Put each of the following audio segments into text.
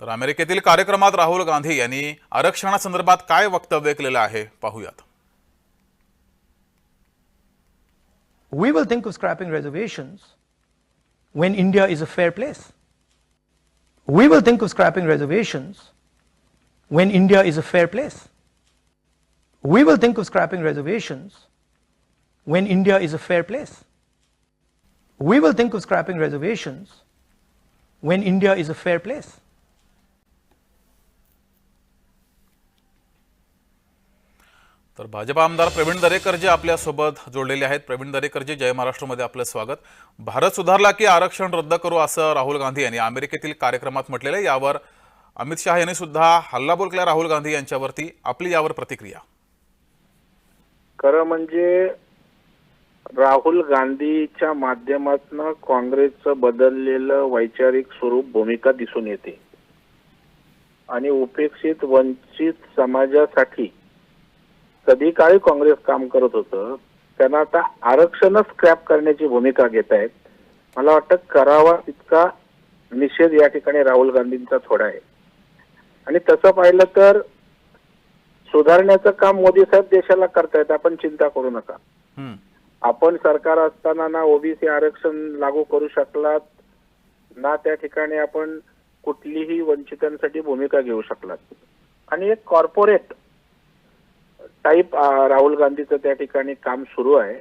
तर अमेरिकेतील कार्यक्रमात राहुल गांधी यांनी आरक्षणासंदर्भात काय वक्तव्य केलेलं आहे पाहूयात we will think of scrapping reservations when India is a fair place. We will think of scrapping reservations when India is a fair place. We will think of scrapping reservations when India is a fair place. We will think of scrapping reservations when India is a fair place. तर भाजप आमदार प्रवीण दरेकर जे आपल्यासोबत जोडलेले आहेत. प्रवीण दरेकरजी जय महाराष्ट्रमध्ये आपलं स्वागत. भारत सुधारला की आरक्षण रद्द करू असं राहुल गांधी यांनी अमेरिकेतील कार्यक्रमात म्हटलेलं आहे. यावर अमित शहा यांनी सुद्धा हल्लाबोल केला राहुल गांधी यांच्यावरती. आपली यावर प्रतिक्रिया. खरं म्हणजे राहुल गांधीच्या माध्यमातून काँग्रेसचं बदललेलं वैचारिक स्वरूप भूमिका दिसून येते. आणि उपेक्षित वंचित समाजासाठी कधी काळी काँग्रेस काम करत होतं त्यांना आता आरक्षणच स्क्रॅप करण्याची भूमिका घेत आहेत. मला वाटतं करावा तितका निषेध या ठिकाणी राहुल गांधींचा थोडा आहे. आणि तसं पाहिलं तर सुधारण्याचं काम मोदी साहेब देशाला करतायत आपण चिंता करू नका. आपण सरकार असताना ना ओबीसी आरक्षण लागू करू शकलात ना त्या ठिकाणी आपण कुठलीही वंचितांसाठी भूमिका घेऊ शकलात. आणि एक कॉर्पोरेट टाईप राहुल गांधीचं त्या ठिकाणी काम सुरू आहे.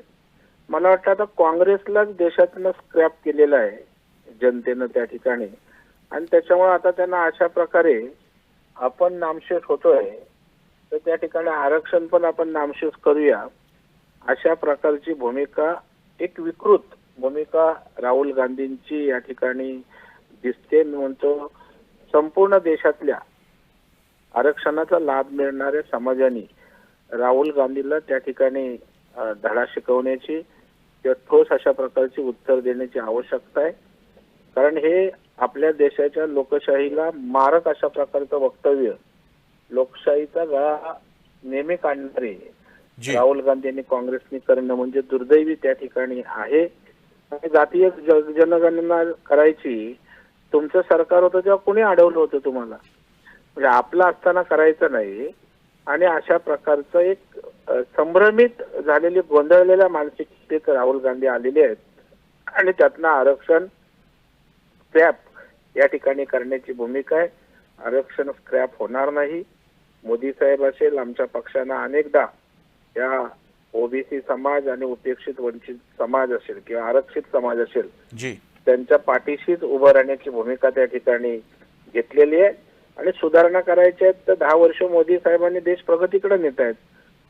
मला वाटतं आता काँग्रेसलाच देशातनं स्क्रॅप केलेलं आहे जनतेनं त्या ठिकाणी. आणि त्याच्यामुळे आता त्यांना अशा प्रकारे आपण नामशेष होतोय तर त्या ठिकाणी आरक्षण पण आपण नामशेष करूया. अशा प्रकारची भूमिका एक विकृत भूमिका राहुल गांधींची या ठिकाणी दिसते. मी म्हणतो संपूर्ण देशातल्या आरक्षणाचा लाभ मिळणाऱ्या समाजाने राहुल गांधीला त्या ठिकाणी धडा शिकवण्याची किंवा ठोस अशा प्रकारची उत्तर देण्याची आवश्यकता आहे. कारण हे आपल्या देशाच्या लोकशाहीला मारक अशा प्रकारचं वक्तव्य लोकशाहीचा गळा नेहमी काढणारे राहुल गांधी यांनी काँग्रेसने करणं म्हणजे दुर्दैवी त्या ठिकाणी आहे. आणि जातीय जनगणना करायची तुमचं सरकार होतं तेव्हा कोणी अडवलं होतं तुम्हाला? म्हणजे आपलं असताना करायचं नाही. आणि अशा प्रकारचं एक संभ्रमित झालेली गोंधळलेल्या मानसिकतेत राहुल गांधी आलेले आहेत. आणि त्यातनं आरक्षण स्क्रॅप या ठिकाणी करण्याची भूमिका आहे. आरक्षण स्क्रॅप होणार नाही. मोदी साहेब असेल आमच्या पक्षानं अनेकदा या ओबीसी समाज आणि उपेक्षित वंचित समाज असेल किंवा आरक्षित समाज असेल जी. त्यांच्या पाठीशीच उभं राहण्याची भूमिका त्या ठिकाणी घेतलेली आहे. आणि सुधारणा करायच्या आहेत तर दहा वर्ष मोदी साहेबांनी देश प्रगतीकडे नेत आहेत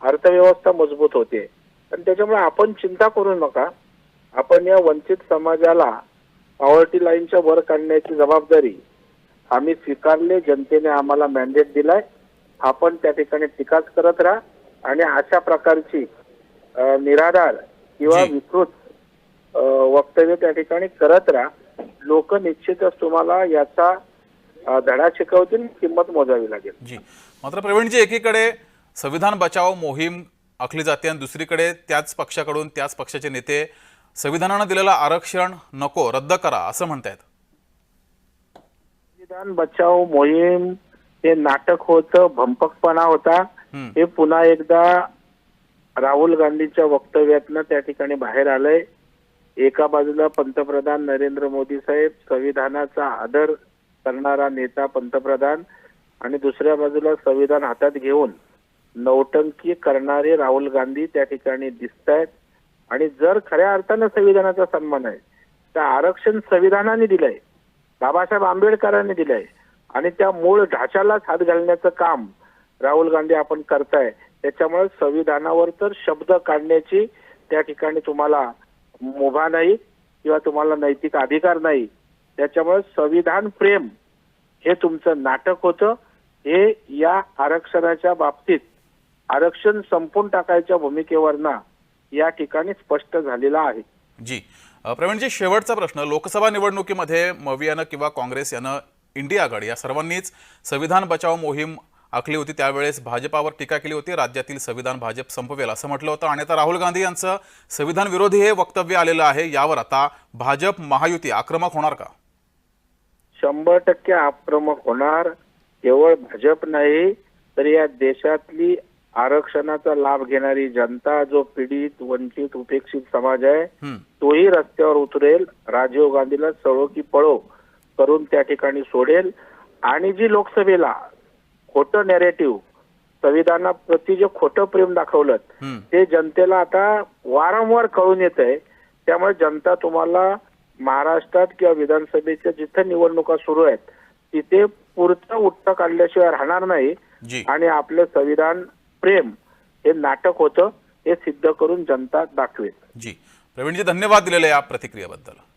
अर्थव्यवस्था मजबूत होते. आणि त्याच्यामुळे आपण चिंता करू नका. आपण या वंचित समाजाला पॉवर्टी लाईनच्या वर काढण्याची जबाबदारी आम्ही स्वीकारले जनतेने आम्हाला मॅन्डेट दिलाय. आपण त्या ठिकाणी टीकाच करत राहा. आणि अशा प्रकारची निराधार किंवा. विकृत वक्तव्य त्या ठिकाणी करत राहा. लोक निश्चितच तुम्हाला याचा धडा शिकवतील किंमत मोजावी लागेल. जी. मात्र प्रवीणजी एकीकडे संविधान बचाव मोहीम आखली जाते आणि दुसरीकडे त्याच पक्षाकडून त्याच पक्षाचे नेते संविधानानं दिलेलं आरक्षण नको रद्द करा असं म्हणतायत. संविधान बचाव मोहीम हे नाटक होतं भंपकपणा होता. हे पुन्हा एकदा राहुल गांधीच्या वक्तव्यातनं त्या ठिकाणी बाहेर आलंय. एका बाजूला पंतप्रधान नरेंद्र मोदी साहेब संविधानाचा आदर करणारा नेता पंतप्रधान आणि दुसऱ्या बाजूला संविधान हातात घेऊन नौटंकी करणारे राहुल गांधी त्या ठिकाणी दिसत आहेत आणि जर खऱ्या अर्थानं संविधानाचा सन्मान आहे तर आरक्षण संविधानाने दिलंय बाबासाहेब आंबेडकरांनी दिलंय. आणि त्या मूळ ढाच्यालाच हात घालण्याचं काम राहुल गांधी आपण करताय त्याच्यामुळे संविधानावर तर शब्द काढण्याची त्या ठिकाणी तुम्हाला मुभा नाही किंवा तुम्हाला नैतिक अधिकार नाही. त्याच्यामुळे संविधान प्रेम हे तुमचं नाटक होतं. हे या आरक्षणाच्या बाबतीत आरक्षण संपून टाकायच्या भूमिकेवरना या ठिकाणी स्पष्ट झालेला आहे. जी. प्रवीणजी शेवटचा प्रश्न. लोकसभा निवडणुकीमध्ये मवियानं किंवा काँग्रेस यानं इंडिया आघाडी या सर्वांनीच संविधान बचाव मोहीम आखली होती. त्यावेळेस भाजपावर टीका केली होती. राज्यातील संविधान भाजप संपवेल असं म्हटलं होतं. आणि आता राहुल गांधी यांचं संविधान विरोधी हे वक्तव्य आलेलं आहे. यावर आता भाजप महायुती आक्रमक होणार का? शंभर टक्के आक्रमक होणार केवळ भाजप नाही तर या देशातली आरक्षणाचा लाभ घेणारी जनता जो पीडित वंचित उपेक्षित समाज आहे. तोही रस्त्यावर उतरेल राजीव गांधीला सळो की पळो करून त्या ठिकाणी सोडेल आणि जी लोकसभेला खोटं नॅरेटिव्ह संविधानाप्रती जे खोटं प्रेम दाखवलं. ते जनतेला आता वारंवार कळून येत आहे त्यामुळे जनता तुम्हाला महाराष्ट्रात किंवा विधानसभेच्या जिथं निवडणुका सुरू आहेत तिथे पुरतं उत्तर काढल्याशिवाय राहणार नाही. आणि आपलं संविधान प्रेम हे नाटक होतं हे सिद्ध करून जनता दाखवेल. जी. प्रवीणजी धन्यवाद दिलेल्या या प्रतिक्रियेबद्दल.